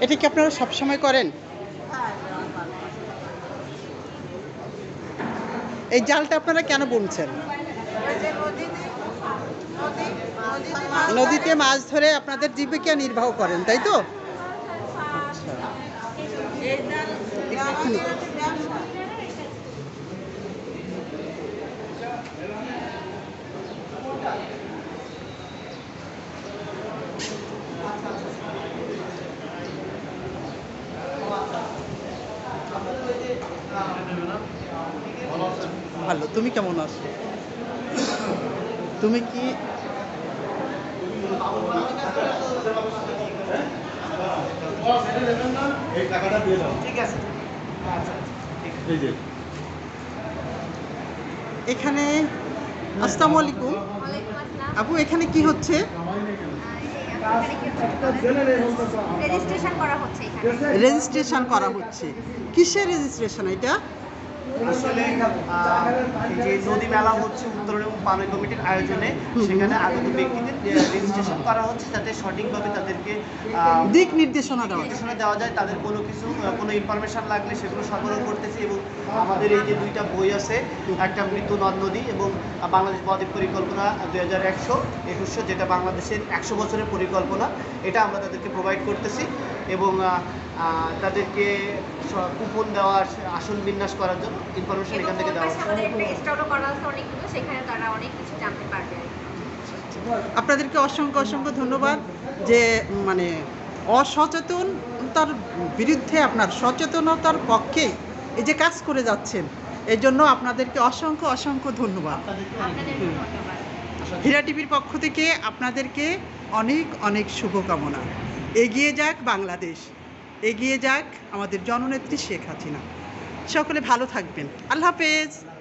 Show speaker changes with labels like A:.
A: এটা কি আপনারা সবসময় করেন? এই জালটা আপনারা কেন বুনছেন? নদীতে মাছ ধরে আপনাদের জীবিকা নির্বাহ করেন, তাই তো? ভালো তুমি কেমন আছো? তুমি কি
B: ঠিক আছে।
A: এখানে আসসালামু আলাইকুম। আপু এখানে কি হচ্ছে?
C: রেজিস্ট্রেশন করা হচ্ছে এখানে।
A: রেজিস্ট্রেশন করা হচ্ছে। কিসের রেজিস্ট্রেশন এটা?
B: আসলে যে নদী মেলা হচ্ছে উত্তরণ এবং কমিটির আয়োজনে সেখানে আগত ব্যক্তিদের রেজিস্ট্রেশন করা হচ্ছে যাতে সঠিকভাবে তাদেরকে
A: দিক নির্দেশনা দেওয়া
B: নির্দেশনা দেওয়া যায় তাদের কোনো কিছু কোনো ইনফরমেশন লাগলে সেগুলো সরবরাহ করতেছি এবং আমাদের এই যে দুইটা বই আছে একটা মৃত্যু নদ নদী এবং বাংলাদেশ বদ্বীপ পরিকল্পনা দুই হাজার একশো একুশশো যেটা বাংলাদেশের একশো বছরের পরিকল্পনা এটা আমরা তাদেরকে প্রোভাইড করতেছি। এবং তাদেরকে কুপন দেওয়া আসন বিন্যাস করার জন্য ইনফরমেশন এখান থেকে দেওয়া হচ্ছে।
C: আমাদের একটা স্টলও করা আছে অনেকগুলো সেখানে তারা অনেক কিছু জানতে পারবে
A: আপনাদেরকে অসংখ্য অসংখ্য ধন্যবাদ যে মানে অসচেতন তার বিরুদ্ধে আপনার সচেতনতার পক্ষে এই যে কাজ করে যাচ্ছেন এই জন্য আপনাদেরকে অসংখ্য অসংখ্য
C: ধন্যবাদ।
A: হীরা টিভির পক্ষ থেকে আপনাদেরকে অনেক অনেক শুভকামনা। এগিয়ে যাক বাংলাদেশ এগিয়ে যাক আমাদের জননেত্রী শেখ হাসিনা। সকলে ভালো থাকবেন। আল্লাহ হাফেজ।